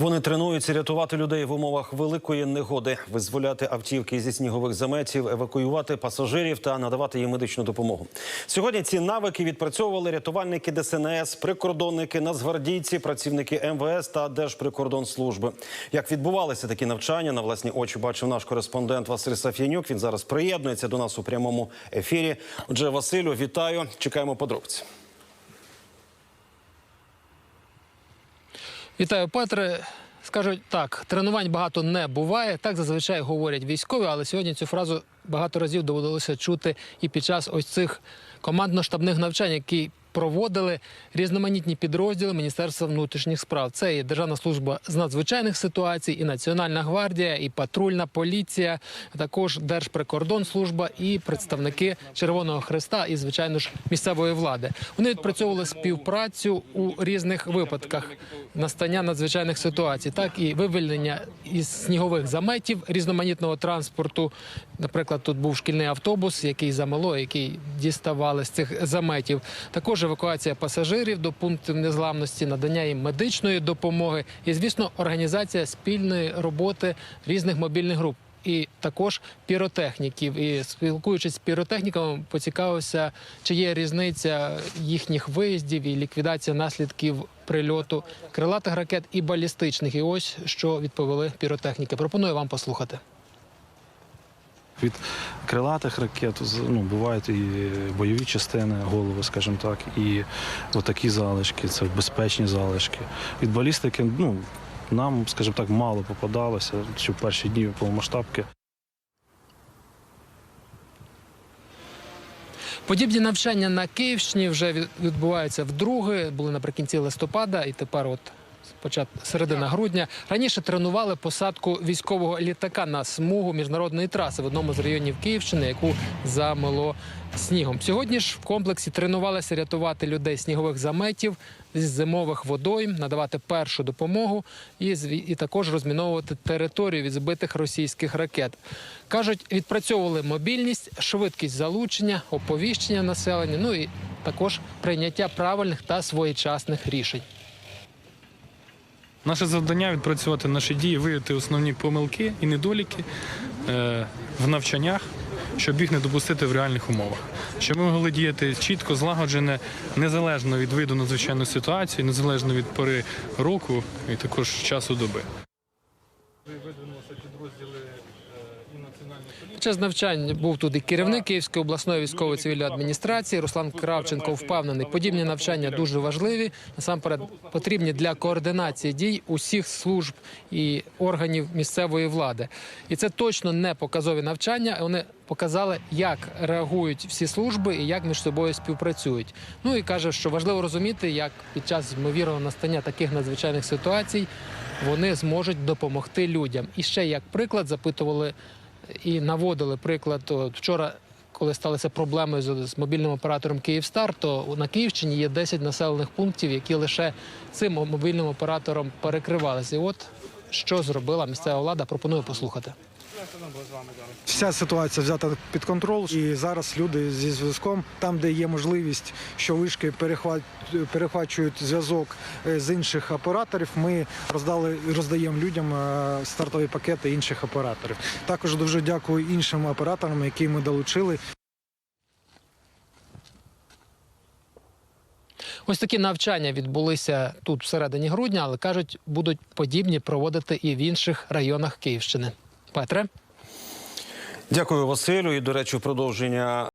Вони тренуються рятувати людей в умовах великої негоди, визволяти автівки зі снігових заметів, евакуювати пасажирів та надавати їм медичну допомогу. Сьогодні ці навики відпрацьовували рятувальники ДСНС, прикордонники, нацгвардійці, працівники МВС та Держприкордонслужби. Як відбувалися такі навчання, на власні очі бачив наш кореспондент Василь Саф'янюк. Він зараз приєднується до нас у прямому ефірі. Отже, Василю, вітаю. Чекаємо подробиці. Вітаю, Петре. Скажуть так, тренувань багато не буває. Так зазвичай говорять військові, але сьогодні цю фразу багато разів доводилося чути і під час ось цих командно-штабних навчань, які проводили різноманітні підрозділи Міністерства внутрішніх справ. Це і Державна служба з надзвичайних ситуацій, і Національна гвардія, і патрульна поліція, також Держприкордонслужба і представники Червоного Хреста і, звичайно ж, місцевої влади. Вони відпрацьовували співпрацю у різних випадках настання надзвичайних ситуацій, так і вивільнення із снігових заметів різноманітного транспорту. Наприклад, тут був шкільний автобус, який замело, який діставали з цих заметів. Також евакуація пасажирів до пунктів незламності, надання їм медичної допомоги і, звісно, організація спільної роботи різних мобільних груп. І також піротехніків. І спілкуючись з піротехніками, поцікавився, чи є різниця їхніх виїздів і ліквідація наслідків прильоту крилатих ракет і балістичних. І ось що відповіли піротехніки. Пропоную вам послухати. Від крилатих ракет ну, бувають і бойові частини, голови, скажімо так, і отакі залишки, це безпечні залишки. Від балістики, ну, нам, скажімо так, мало попадалося, що в перші дні повномасштабки. Подібні навчання на Київщині вже відбуваються вдруге. Були наприкінці листопада, і тепер, от спочатку середина грудня, раніше тренували посадку військового літака на смугу міжнародної траси в одному з районів Київщини, яку замело снігом. Сьогодні ж в комплексі тренувалися рятувати людей снігових заметів з зимових водойм, надавати першу допомогу і, і також розміновувати територію від збитих російських ракет. Кажуть, відпрацьовували мобільність, швидкість залучення, оповіщення населення, ну і також прийняття правильних та своєчасних рішень. Наше завдання відпрацювати наші дії, виявити основні помилки і недоліки е, в навчаннях, щоб їх не допустити в реальних умовах. Щоб ми могли діяти чітко, злагоджене, незалежно від виду надзвичайної ситуації, незалежно від пори року і також часу доби. Під час навчань був тут і керівник Київської обласної військової цивільної адміністрації Руслан Кравченко впевнений, подібні навчання дуже важливі. Насамперед потрібні для координації дій усіх служб і органів місцевої влади. І це точно не показові навчання. Вони показали, як реагують всі служби і як між собою співпрацюють. Ну і каже, що важливо розуміти, як під час ймовірного настання таких надзвичайних ситуацій вони зможуть допомогти людям. І ще як приклад запитували і наводили приклад от вчора. Коли сталися проблеми з, мобільним оператором Київстар, то на Київщині є 10 населених пунктів, які лише цим мобільним оператором перекривалися. І от що зробила місцева влада, пропоную послухати. Вся ситуація взята під контроль, і зараз люди зі зв'язком, там, де є можливість, що вишки перехвачують зв'язок е, з інших операторів, ми роздали роздаємо людям е, стартові пакети інших операторів. Також дуже дякую іншим операторам, які ми долучили. Ось такі навчання відбулися тут всередині грудня, але кажуть, будуть подібні проводити і в інших районах Київщини. Петре. Дякую, Василю. І до речі, продовження